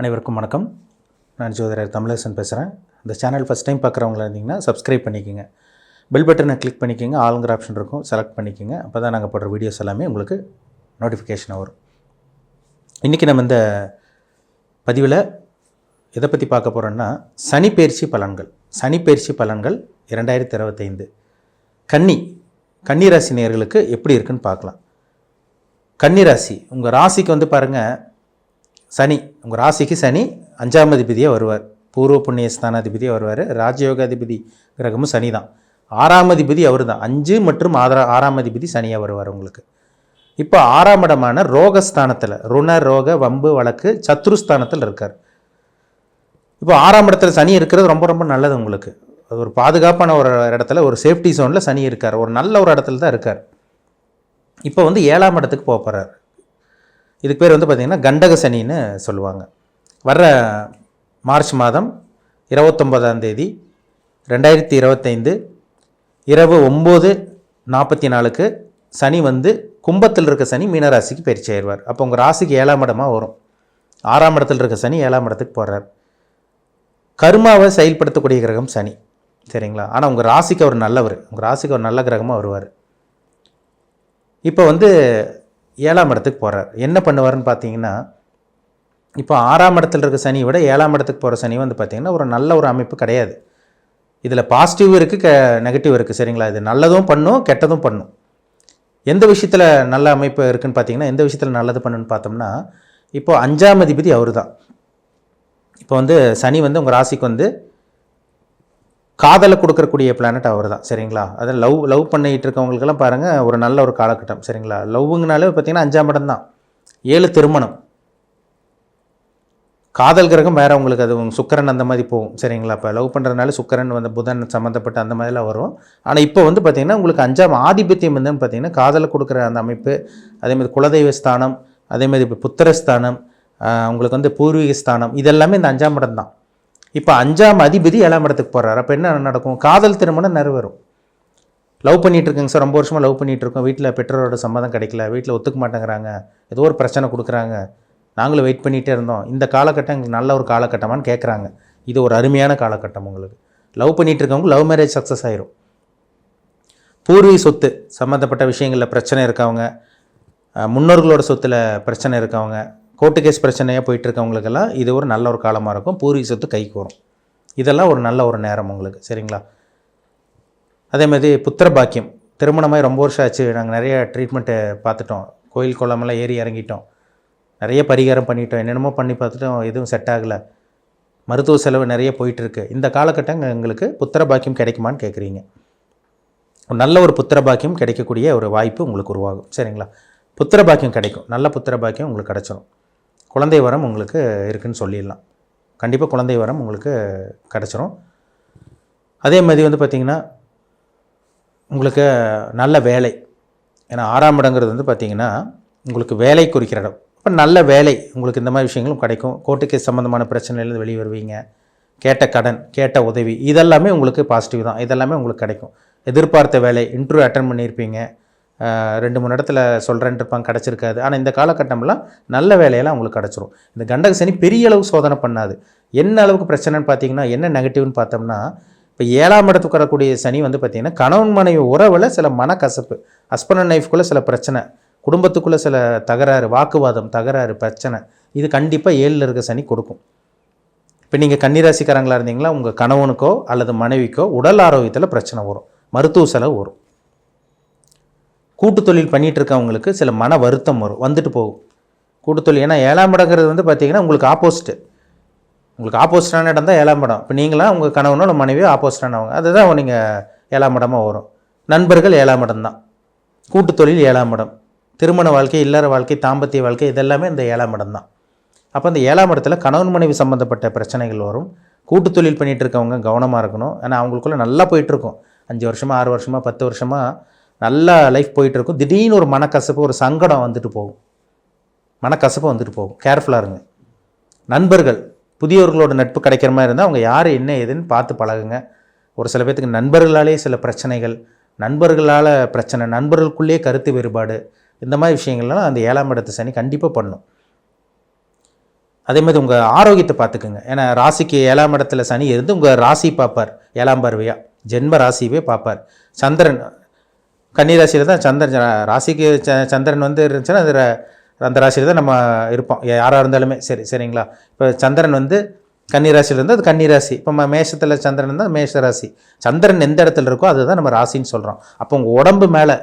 அனைவருக்கும் வணக்கம். நான் ஜோதிடர் தமிழரசன் பேசுகிறேன் இந்த சேனல் ஃபஸ்ட் டைம் பார்க்குறவங்களா இருந்தீங்கன்னா சப்ஸ்கிரைப் பண்ணிக்கோங்க. பெல் பட்டனை கிளிக் பண்ணிக்கோங்க. ஆளுங்கிற ஆப்ஷன் இருக்கும். செலக்ட் பண்ணிக்கோங்க. அப்போ தான் நாங்கள் போடுற வீடியோஸ் எல்லாமே உங்களுக்கு நோட்டிஃபிகேஷனாக வரும். இன்றைக்கி நம்ம இந்த பதிவில் எதை பற்றி பார்க்க போகிறோன்னா சனிப்பெயர்ச்சி பலன்கள். சனிப்பெயர்ச்சி பலன்கள் இரண்டாயிரத்தி இருபத்தைந்து. கன்னி கன்னி ராசி எப்படி இருக்குன்னு பார்க்கலாம். கன்னி ராசி உங்கள் ராசிக்கு வந்து பாருங்கள் சனி உங்கள் ராசிக்கு சனி அஞ்சாம் அதிபதியாக வருவார். பூர்வ புண்ணிய ஸ்தானாதிபதியாக வருவார். ராஜயோகாதிபதி கிரகமும் சனி தான் ஆறாம் அதிபதி அவர் தான் அஞ்சு மற்றும் ஆதரா ஆறாம் அதிபதி சனியாக வருவார் உங்களுக்கு. இப்போ ஆறாம் இடமான ரோகஸ்தானத்தில் ருண ரோக வம்பு வழக்கு சத்ருஸ்தானத்தில் இருக்கார். இப்போ ஆறாம் இடத்துல சனி இருக்கிறது ரொம்ப ரொம்ப நல்லது உங்களுக்கு. அது ஒரு பாதுகாப்பான ஒரு இடத்துல ஒரு சேஃப்டி சோனில் சனி இருக்கார். ஒரு நல்ல ஒரு இடத்துல தான் இருக்கார். இப்போ வந்து ஏழாம் இடத்துக்கு போக போகிறார் இதுக்கு பேர் வந்து பார்த்திங்கன்னா கண்டக சனின்னு சொல்லுவாங்க. வர்ற மார்ச் மாதம் இருபத்தொம்பதாம் தேதி ரெண்டாயிரத்தி இருபத்தைந்து இரவு ஒம்பது நாற்பத்தி நாலுக்கு சனி வந்து கும்பத்தில் இருக்க சனி மீனராசிக்கு பயிற்சி ஆயிடுவார் அப்போ உங்கள் ராசிக்கு ஏழாம் இடமாக வரும். ஆறாம் இடத்துல இருக்க சனி ஏழாம் இடத்துக்கு போகிறார் கருமாவை செயல்படுத்தக்கூடிய கிரகம் சனி. சரிங்களா? ஆனால் உங்கள் ராசிக்கு அவர் நல்லவர். உங்கள் ராசிக்கு அவர் நல்ல கிரகமாக வருவார். இப்போ வந்து ஏழாம் இடத்துக்கு போகிறார் என்ன பண்ணுவாருன்னு பார்த்தீங்கன்னா இப்போ ஆறாம் இடத்துல இருக்க சனியை விட ஏழாம் இடத்துக்கு போகிற சனி வந்து பார்த்திங்கன்னா ஒரு நல்ல ஒரு அமைப்பு கிடையாது. இதில் பாசிட்டிவ் இருக்குது க நெகட்டிவ் இருக்குது சரிங்களா? இது நல்லதும் பண்ணும் கெட்டதும் பண்ணும். எந்த விஷயத்தில் நல்ல அமைப்பு இருக்குதுன்னு பார்த்தீங்கன்னா எந்த விஷயத்தில் நல்லது பண்ணுன்னு பார்த்தோம்னா இப்போது அஞ்சாம் அதிபதி அவர் தான் இப்போ வந்து சனி வந்து உங்கள் ராசிக்கு வந்து காதலை கொடுக்கறக்கூடிய பிளானட் அவர் தான் சரிங்களா? அது லவ் லவ் பண்ணிகிட்டு இருக்கவங்களுக்கெல்லாம் பாருங்கள் ஒரு நல்ல ஒரு காலகட்டம் சரிங்களா? லவ்வுங்கனாலே பார்த்தீங்கன்னா அஞ்சாம் இடம் தான். ஏழு திருமணம். காதல் கிரகம் வேறு உங்களுக்கு அது சுக்கரன் அந்த மாதிரி போகும் சரிங்களா? இப்போ லவ் பண்ணுறதுனால சுக்கரன் வந்து புதன் சம்மந்தப்பட்ட அந்த மாதிரிலாம் வரும். ஆனால் இப்போ வந்து பார்த்திங்கன்னா உங்களுக்கு அஞ்சாம் ஆதிபத்தியம் வந்துன்னு பார்த்திங்கன்னா காதலை கொடுக்குற அந்த அமைப்பு அதேமாதிரி குலதெய்வ ஸ்தானம் அதேமாதிரி இப்போ புத்திரஸ்தானம் ஸ்தானம் உங்களுக்கு வந்து பூர்வீக ஸ்தானம் இதெல்லாமே இந்த அஞ்சாம் இடம் தான். இப்போ அஞ்சாம் அதிபதி ஏழாம் இடத்துக்கு போகிறார் அப்போ என்ன நடக்கும்? காதல் திருமணம் நிறைவேறும். லவ் பண்ணிட்டு இருக்கேங்க சார். ரொம்ப வருஷமாக லவ் பண்ணிகிட்ருக்கோம் இருக்கோம். வீட்டில் பெற்றோரோட சம்மதம் கிடைக்கல. வீட்டில் ஒத்துக்க மாட்டேங்கிறாங்க. ஏதோ ஒரு பிரச்சனை கொடுக்குறாங்க. நாங்களும் வெயிட் பண்ணிகிட்டே இருந்தோம். இந்த காலகட்டம் எங்களுக்கு நல்ல ஒரு காலகட்டமான்னு கேட்குறாங்க இது ஒரு அருமையான காலகட்டம் உங்களுக்கு. லவ் பண்ணிகிட்டு இருக்கவங்க லவ் மேரேஜ் சக்ஸஸ் ஆயிரும். பூர்வீக சொத்து சம்மந்தப்பட்ட விஷயங்களில் பிரச்சனை இருக்கவங்க முன்னோர்களோட சொத்தில் பிரச்சனை இருக்கவங்க கோர்ட்டு கேஸ் பிரச்சனையாக போயிட்டு இருக்கவங்களுக்கெல்லாம் இது ஒரு நல்ல ஒரு காலமாக இருக்கும். பூர்வீக சொத்து கைக்கு வரும். இதெல்லாம் ஒரு நல்ல ஒரு நேரம் உங்களுக்கு சரிங்களா? அதே மாதிரி புத்திர பாக்கியம். திருமணமாகி ரொம்ப வருஷம் ஆச்சு. நாங்கள் நிறைய ட்ரீட்மெண்ட்டு பார்த்துட்டோம். கோயில் குளமெல்லாம் ஏறி இறங்கிட்டோம். நிறைய பரிகாரம் பண்ணிட்டோம். என்னென்னமோ பண்ணி பார்த்துட்டோம். எதுவும் செட் ஆகலை. மருத்துவ செலவு நிறைய போயிட்டுருக்கு. இந்த காலகட்டம் எங்களுக்கு புத்திர பாக்கியம் கிடைக்குமான்னு கேட்குறீங்க ஒரு நல்ல ஒரு புத்திர பாக்கியம் கிடைக்கக்கூடிய ஒரு வாய்ப்பு உங்களுக்கு உருவாகும். சரிங்களா? புத்திர பாக்கியம் கிடைக்கும். நல்ல புத்திர பாக்கியம் உங்களுக்கு கிடச்சிடும் குழந்தை வரம் உங்களுக்கு இருக்குன்னு சொல்லிடலாம். கண்டிப்பாக குழந்தை வரம் உங்களுக்கு கிடச்சிரும். அதே மாதிரி வந்து பார்த்திங்கன்னா உங்களுக்கு நல்ல வேலை. ஏன்னா ஆறாம் இடங்கிறது வந்து பார்த்திங்கன்னா உங்களுக்கு வேலை குறிக்கிற இடம். இப்போ நல்ல வேலை உங்களுக்கு இந்த மாதிரி விஷயங்களும் கிடைக்கும். கோர்ட்டு கேஸ் சம்மந்தமான பிரச்சனையிலேருந்து வெளியே வருவீங்க. கேட்ட கடன் கேட்ட உதவி இதெல்லாமே உங்களுக்கு பாசிட்டிவ் தான். இதெல்லாமே உங்களுக்கு கிடைக்கும். எதிர்பார்த்த வேலை இன்டர்வியூ அட்டன் பண்ணியிருப்பீங்க. ரெண்டு மூணு இடத்துல சொல்கிறேன்ட்டு இருப்பாங்க கிடச்சிருக்காது. ஆனால் இந்த காலகட்டம்லாம் நல்ல வேலையெல்லாம் உங்களுக்கு கிடச்சிரும். இந்த கண்டக சனி பெரிய அளவு சோதனை பண்ணாது. என்ன அளவுக்கு பிரச்சனைன்னு பார்த்தீங்கன்னா என்ன நெகட்டிவ்னு பார்த்தோம்னா இப்போ ஏழாம் இடத்துக்கு வரக்கூடிய சனி வந்து பார்த்திங்கன்னா கணவன் மனைவி உறவில் சில மனக்கசப்பு ஹஸ்பண்ட் அண்ட் ஒய்ஃப்குள்ளே சில பிரச்சனை குடும்பத்துக்குள்ளே சில தகராறு வாக்குவாதம் தகராறு பிரச்சனை இது கண்டிப்பாக ஏழில் இருக்க சனி கொடுக்கும். இப்போ நீங்கள் கன்னிராசிக்காரங்களாக இருந்தீங்களா உங்கள் கணவனுக்கோ அல்லது மனைவிக்கோ உடல் ஆரோக்கியத்தில் பிரச்சனை வரும். மருத்துவ செலவு வரும். கூட்டு தொழில் பண்ணிகிட்டு இருக்கவங்களுக்கு சில மன வருத்தம் வரும் வந்துட்டு போகும். கூட்டு தொழில் ஏன்னா ஏழாம் இடங்கிறது வந்து பார்த்திங்கன்னா உங்களுக்கு ஆப்போசிட்டு உங்களுக்கு ஆப்போசிட்டான இடம் தான் ஏழாம் இடம். இப்போ நீங்களாம் உங்கள் கணவனோட மனைவியோ ஆப்போசிட்டானவங்க அதுதான் நீங்கள் ஏழாம் இடமாக வரும். நண்பர்கள் ஏழாம் இடம் தான். கூட்டு தொழில் ஏழாம் இடம். திருமண வாழ்க்கை இல்லற வாழ்க்கை தாம்பத்திய வாழ்க்கை இதெல்லாமே இந்த ஏழாம் இடம் தான். அப்போ இந்த ஏழாம் இடத்துல கணவன் மனைவி சம்மந்தப்பட்ட பிரச்சனைகள் வரும். கூட்டு தொழில் பண்ணிகிட்டு இருக்கவங்க கவனமாக இருக்கணும். ஏன்னா அவங்களுக்குள்ளே நல்லா போயிட்டுருக்கும். அஞ்சு வருஷமாக ஆறு வருஷமாக பத்து வருஷமாக நல்லா லைஃப் போயிட்டுருக்கும். திடீர்னு ஒரு மனக்கசப்பு ஒரு சங்கடம் வந்துட்டு போகும். மனக்கசப்பு வந்துட்டு போகும். கேர்ஃபுல்லாக இருங்க. நண்பர்கள் புதியவர்களோட நட்பு கிடைக்கிற மாதிரி இருந்தால் அவங்க யார் என்ன ஏதுன்னு பார்த்து பழகுங்க. ஒரு சில பேர்த்துக்கு நண்பர்களாலே சில பிரச்சனைகள் நண்பர்களால் பிரச்சனை நண்பர்களுக்குள்ளேயே கருத்து வேறுபாடு இந்த மாதிரி விஷயங்கள்லாம் அந்த ஏழாம் இடத்து சனி கண்டிப்பாக பண்ணும். அதே மாதிரி உங்கள் ஆரோக்கியத்தை பார்த்துக்குங்க. ஏன்னா ராசிக்கு ஏழாம் இடத்துல சனி இருந்து உங்கள் ராசி பார்ப்பார். ஏழாம் பார்வையாக ஜென்ம ராசியவே பார்ப்பார். சந்திரன் கன்னிராசியில் தான் சந்திரன் ராசிக்கு ச- சந்திரன் வந்து இருந்துச்சுன்னா அது ர- அந்த ராசியில் தான் நம்ம இருப்போம். யாராக இருந்தாலுமே. சரி சரிங்களா? இப்போ சந்திரன் வந்து கன்னிராசியில் இருந்தால் அது கன்னிராசி. இப்போ நம்ம மேஷத்தில் சந்திரன் இருந்தால் மேஷ ராசி. சந்திரன் எந்த இடத்துல இருக்கோ அதுதான் நம்ம ராசின்னு சொல்கிறோம் அப்போ உங்கள் உடம்பு மேலே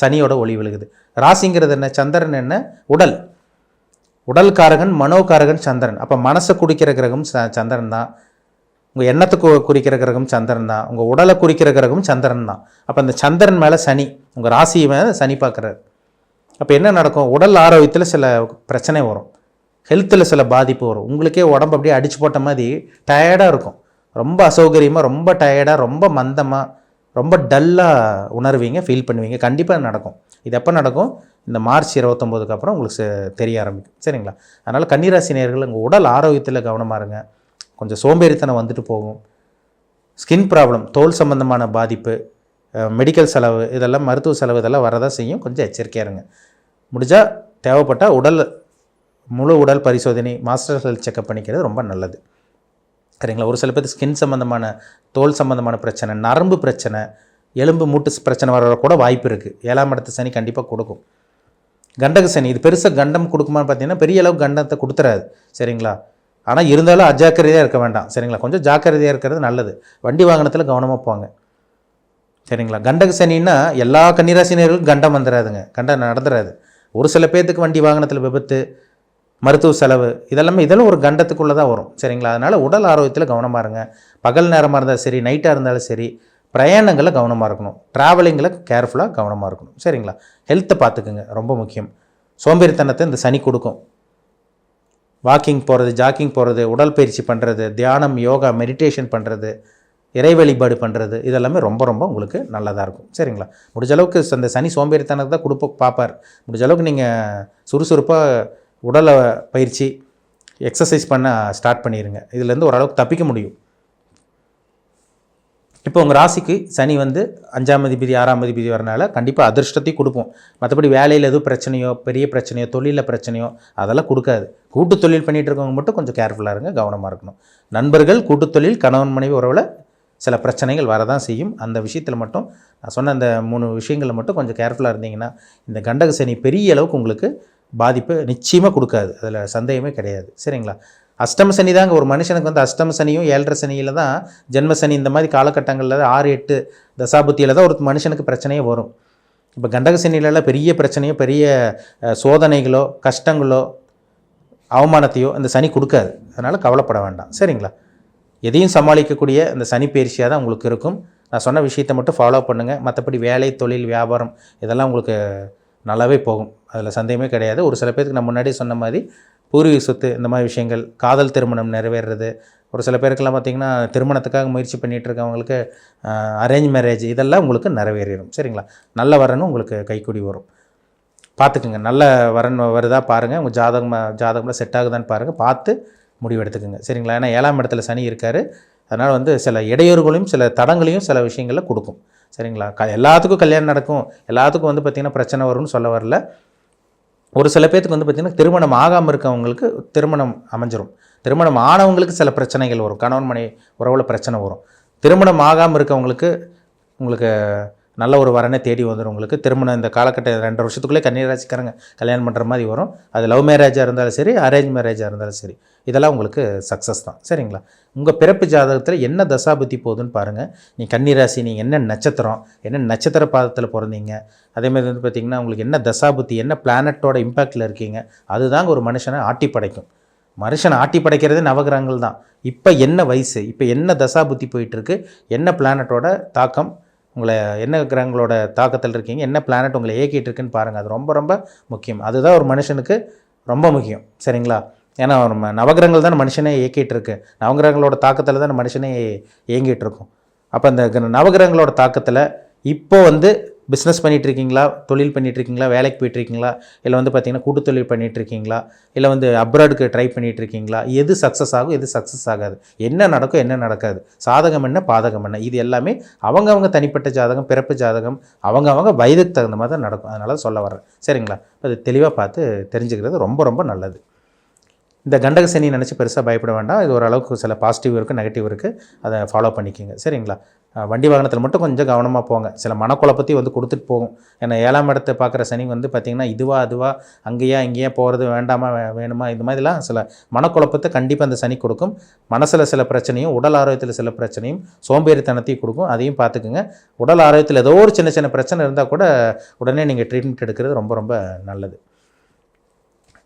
சனியோட ஒளி விழுகுது. ராசிங்கிறது என்ன? சந்திரன் என்ன? உடல். உடல்காரகன் மனோகாரகன் சந்திரன். அப்போ மனசை குடிக்கிற கிரகம் ச- சந்திரன் தான். உங்கள் எண்ணத்துக்கு குறிக்கிற கிரகம் சந்திரன் தான். உங்கள் உடலை குறிக்கிற கிரகம் சந்திரன் தான். அப்போ அந்த சந்திரன் மேலே சனி உங்கள் ராசியை மேலே சனி பார்க்குறாரு. அப்போ என்ன நடக்கும்? உடல் ஆரோக்கியத்தில் சில பிரச்சனை வரும். ஹெல்த்தில் சில பாதிப்பு வரும். உங்களுக்கே உடம்பு அப்படியே அடிச்சு போட்ட மாதிரி டயர்டாக இருக்கும். ரொம்ப அசௌகரியமாக ரொம்ப டயர்டாக ரொம்ப மந்தமாக ரொம்ப டல்லாக உணர்வீங்க ஃபீல் பண்ணுவீங்க. கண்டிப்பாக நடக்கும். இது எப்போ நடக்கும்? இந்த மார்ச் இருபத்தொம்போதுக்கு அப்புறம் உங்களுக்கு தெரிய ஆரம்பிக்கும். சரிங்களா? அதனால் கன்னிராசி நேர்கள் உங்கள் உடல் ஆரோக்கியத்தில் கவனமாக இருங்க. கொஞ்சம் சோம்பேறித்தனம் வந்துட்டு போகும். ஸ்கின் ப்ராப்ளம் தோல் சம்பந்தமான பாதிப்பு மெடிக்கல் செலவு இதெல்லாம் மருத்துவ செலவு இதெல்லாம் வரதான் செய்யும். கொஞ்சம் எச்சரிக்கையாக இருங்க. முடிஞ்சால் தேவைப்பட்டால் உடல் முழு உடல் பரிசோதனை மாஸ்டர் ஹெல்த் செக்கப் பண்ணிக்கிறது ரொம்ப நல்லது. சரிங்களா? ஒரு சில பேர் ஸ்கின் சம்மந்தமான தோல் சம்மந்தமான பிரச்சனை நரம்பு பிரச்சனை எலும்பு மூட்டு பிரச்சனை வர கூட வாய்ப்பு இருக்குது ஏழாம் இடத்து சனி கண்டிப்பாக கொடுக்கும். கண்டக சனி இது பெருசாக கண்டம் கொடுக்குமான்னு பார்த்தீங்கன்னா பெரிய அளவு கண்டத்தை கொடுத்துறாது. சரிங்களா? ஆனால் இருந்தாலும் அஜாக்கிரதையாக இருக்க வேண்டாம். சரிங்களா? கொஞ்சம் ஜாக்கிரதையாக இருக்கிறது நல்லது. வண்டி வாகனத்தில் கவனமாக போங்க. சரிங்களா? கண்டக சனின்னா எல்லா கன்னிராசினியர்களுக்கும் கண்டம் வந்துடாதுங்க கண்டம் நடந்துடாது ஒரு சில பேர்த்துக்கு வண்டி வாகனத்தில் விபத்து மருத்துவ செலவு இதெல்லாமே இதெல்லாம் ஒரு கண்டத்துக்குள்ளே தான் வரும். சரிங்களா? அதனால் உடல் ஆரோக்கியத்தில் கவனமாக இருங்க. பகல் நேரமாக இருந்தாலும் சரி நைட்டாக இருந்தாலும் சரி பிரயாணங்களில் கவனமாக இருக்கணும். ட்ராவலிங்கில் கேர்ஃபுல்லாக கவனமாக இருக்கணும். சரிங்களா? ஹெல்த்தை பார்த்துக்குங்க ரொம்ப முக்கியம். சோம்பேறித்தனத்தை இந்த சனி கொடுக்கும். வாக்கிங் போகிறது ஜாக்கிங் போகிறது உடற்பயிற்சி பண்ணுறது தியானம் யோகா மெடிடேஷன் பண்ணுறது இறை வழிபாடு பண்ணுறது இதெல்லாமே ரொம்ப ரொம்ப உங்களுக்கு நல்லதாக இருக்கும். சரிங்களா? முடிஞ்ச அளவுக்கு அந்த சனி சோம்பேறித்தனத்தை தான் கொடுப்ப பார்ப்பார். முடிஞ்ச அளவுக்கு நீங்கள் சுறுசுறுப்பாக உடலை பயிற்சி எக்ஸசைஸ் பண்ண ஸ்டார்ட் பண்ணிடுங்க இதுலேருந்து ஓரளவுக்கு தப்பிக்க முடியும். இப்போ உங்கள் ராசிக்கு சனி வந்து அஞ்சாம் அதிபதி ஆறாம் அதிபதி வரனால கண்டிப்பாக அதிர்ஷ்டத்தையும் கொடுப்போம். மற்றபடி வேலையில் எதுவும் பிரச்சனையோ பெரிய பிரச்சனையோ தொழிலில் பிரச்சனையோ அதெல்லாம் கொடுக்காது. கூட்டு தொழில் பண்ணிகிட்டு இருக்கவங்க மட்டும் கொஞ்சம் கேர்ஃபுல்லாக இருங்க கவனமாக இருக்கணும். நண்பர்கள் கூட்டு தொழில் கணவன் மனைவி உறவில் சில பிரச்சனைகள் வரதான் செய்யும். அந்த விஷயத்தில் மட்டும் நான் சொன்ன அந்த மூணு விஷயங்களில் மட்டும் கொஞ்சம் கேர்ஃபுல்லாக இருந்தீங்கன்னா இந்த கண்டக சனி பெரிய அளவுக்கு உங்களுக்கு பாதிப்பு நிச்சயமாக கொடுக்காது. அதில் சந்தேகமே கிடையாது. சரிங்களா? அஷ்டம சனி தாங்க ஒரு மனுஷனுக்கு வந்து அஷ்டம சனியும் ஏழரை சனியில் தான் ஜென்ம சனி இந்த மாதிரி காலகட்டங்களில் ஆறு எட்டு தசாபுத்தியில் தான் ஒரு மனுஷனுக்கு பிரச்சனையே வரும். இப்போ கண்டக சனியிலலாம் பெரிய பிரச்சனையோ பெரிய சோதனைகளோ கஷ்டங்களோ அவமானத்தையோ அந்த சனி கொடுக்காது. அதனால் கவலைப்பட வேண்டாம். சரிங்களா? எதையும் சமாளிக்கக்கூடிய அந்த சனி பயிற்சியாக தான் உங்களுக்கு இருக்கும். நான் சொன்ன விஷயத்தை மட்டும் ஃபாலோ பண்ணுங்கள் மற்றபடி வேலை தொழில் வியாபாரம் இதெல்லாம் உங்களுக்கு நல்லாவே போகும். அதில் சந்தேகமே கிடையாது. ஒரு சில பேருக்கு நான் முன்னாடி சொன்ன மாதிரி பூர்வீக சொத்து இந்த மாதிரி விஷயங்கள் காதல் திருமணம் நிறைவேறது ஒரு சில பேருக்கெல்லாம் பார்த்திங்கன்னா திருமணத்துக்காக முயற்சி பண்ணிகிட்டு இருக்கவங்களுக்கு அரேஞ்ச் மேரேஜ் இதெல்லாம் உங்களுக்கு நிறைவேறிடும் சரிங்களா? நல்ல வரணும் உங்களுக்கு கைக்குடி வரும். பார்த்துக்குங்க. நல்ல வரன் வருதா பாருங்கள் உங்கள் ஜாதகம் ஜாதகம்லாம் செட் ஆகுதான்னு பாருங்கள் பார்த்து முடிவு எடுத்துக்கோங்க சரிங்களா? ஏன்னா ஏழாம் இடத்துல சனி இருக்கார். அதனால் வந்து சில இடையூறுகளையும் சில தடங்களையும் சில விஷயங்களில் கொடுக்கும். சரிங்களா? க எல்லாத்துக்கும் கல்யாணம் நடக்கும். எல்லாத்துக்கும் வந்து பார்த்திங்கன்னா பிரச்சனை வரும்னு சொல்ல வரல. ஒரு சில பேர்த்துக்கு வந்து பார்த்திங்கன்னா திருமணம் ஆகாமல் இருக்கவங்களுக்கு திருமணம் அமைஞ்சிரும். திருமணம் ஆனவங்களுக்கு சில பிரச்சனைகள் வரும். கணவன் மனை உறவில் பிரச்சனை வரும். திருமணம் ஆகாமல் இருக்கவங்களுக்கு உங்களுக்கு நல்ல ஒரு வரனை தேடி வந்துடும் உங்களுக்கு திருமணம் இந்த காலகட்ட ரெண்டு வருஷத்துக்குள்ளே கன்னிராசிக்காரங்க கல்யாணம் பண்ணுற மாதிரி வரும். அது லவ் மேரேஜாக இருந்தாலும் சரி அரேஞ்ச் மேரேஜாக இருந்தாலும் சரி. இதெல்லாம் உங்களுக்கு சக்ஸஸ் தான். சரிங்களா? உங்கள் பிறப்பு ஜாதகத்தில் என்ன தசாபுத்தி போகுதுன்னு பாருங்கள் நீ கன்னிராசி நீ என்ன நட்சத்திரம் என்ன நட்சத்திர பாதத்தில் பிறந்தீங்க அதேமாதிரி வந்து பார்த்திங்கன்னா உங்களுக்கு என்ன தசாபுத்தி என்ன பிளானட்டோட இம்பேக்டில் இருக்கீங்க அதுதாங்க ஒரு மனுஷனை ஆட்டி படைக்கும். மனுஷனை ஆட்டி படைக்கிறதே நவகிரகங்கள் தான். இப்போ என்ன வயசு இப்போ என்ன தசாபுத்தி போயிட்டுருக்கு என்ன பிளானட்டோட தாக்கம் உங்களை என்ன கிரகங்களோட தாக்கத்தில் இருக்கீங்க என்ன பிளானட் உங்களை இயக்கிட்டு இருக்குன்னு பாருங்கள் அது ரொம்ப ரொம்ப முக்கியம். அதுதான் ஒரு மனுஷனுக்கு ரொம்ப முக்கியம். சரிங்களா? ஏன்னா நவகிரகங்கள் தான் மனுஷனே இயக்கிட்டு இருக்கு நவகிரகங்களோட தாக்கத்தில் தான் மனுஷனே இயங்கிட்டு இருக்கும் அப்போ அந்த கிர- நவகிரகங்களோட தாக்கத்தில் இப்போ வந்து பிஸ்னஸ் பண்ணிகிட்ருக்கீங்களா தொழில் பண்ணிகிட்ருக்கீங்களா வேலைக்கு போயிட்டுருக்கீங்களா? இல்லை வந்து பார்த்திங்கன்னா கூட்டு தொழில் பண்ணிகிட்ருக்கீங்களா இல்லை வந்து அப்ராடுக்கு ட்ரை பண்ணிகிட்ருக்கீங்களா எது சக்ஸஸ் ஆகும் எது சக்ஸஸ் ஆகாது. என்ன நடக்கும் என்ன நடக்காது. சாதகம் என்ன பாதகம் என்ன? இது எல்லாமே அவங்கவங்க தனிப்பட்ட ஜாதகம் பிறப்பு ஜாதகம் அவங்கவங்க வயதுக்கு தகுந்த மாதிரி தான் நடக்கும். அதனால சொல்ல வர்றேன். சரிங்களா? அது தெளிவாக பார்த்து தெரிஞ்சுக்கிறது ரொம்ப ரொம்ப நல்லது. இந்த கண்டக சனி நினச்சி பெருசாக பயப்பட வேண்டாம். இது ஓரளவுக்கு சில பாசிட்டிவ் இருக்குது நெகட்டிவ் இருக்குது அதை ஃபாலோ பண்ணிக்கிங்க. சரிங்களா? வண்டி வாகனத்தில் மட்டும் கொஞ்சம் கவனமாக போங்க. சில மனக்குழப்பத்தையும் வந்து கொடுத்துட்டு போகும். ஏன்னா ஏழாம் இடத்தை பார்க்குற சனி வந்து பார்த்திங்கன்னா இதுவா அதுவா அங்கேயா இங்கேயா போகிறது வேண்டாமா வேணுமா? இந்த மாதிரிலாம் சில மனக்குழப்பத்தை கண்டிப்பாக அந்த சனி கொடுக்கும். மனசில் சில பிரச்சனையும் உடல் ஆரோக்கியத்தில் சில பிரச்சனையும் சோம்பேறித்தனத்தையும் கொடுக்கும். அதையும் பார்த்துக்குங்க. உடல் ஆரோக்கியத்தில் ஏதோ ஒரு சின்ன சின்ன பிரச்சனை இருந்தால் கூட உடனே நீங்கள் ட்ரீட்மெண்ட் எடுக்கிறது ரொம்ப ரொம்ப நல்லது.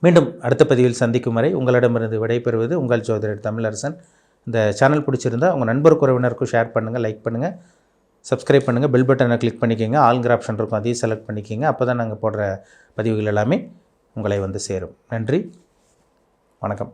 மீண்டும் அடுத்த பதிவில் சந்திக்கும் வரை உங்களிடமிருந்து விடைபெறுவது உங்கள் ஜோதிடர் தமிழரசன். இந்த சேனல் பிடிச்சிருந்தா உங்கள் நண்பர் உறவினருக்கும் ஷேர் பண்ணுங்கள் லைக் பண்ணுங்கள் சப்ஸ்கிரைப் பண்ணுங்கள் பெல் பட்டனை கிளிக் பண்ணிக்கோங்க ஆல்கிற ஆப்ஷன் இருக்கும் அதையும் செலக்ட் பண்ணிக்கோங்க. அப்போ தான் நாங்கள் போடுற பதிவுகள் எல்லாமே உங்களை வந்து சேரும். நன்றி வணக்கம்.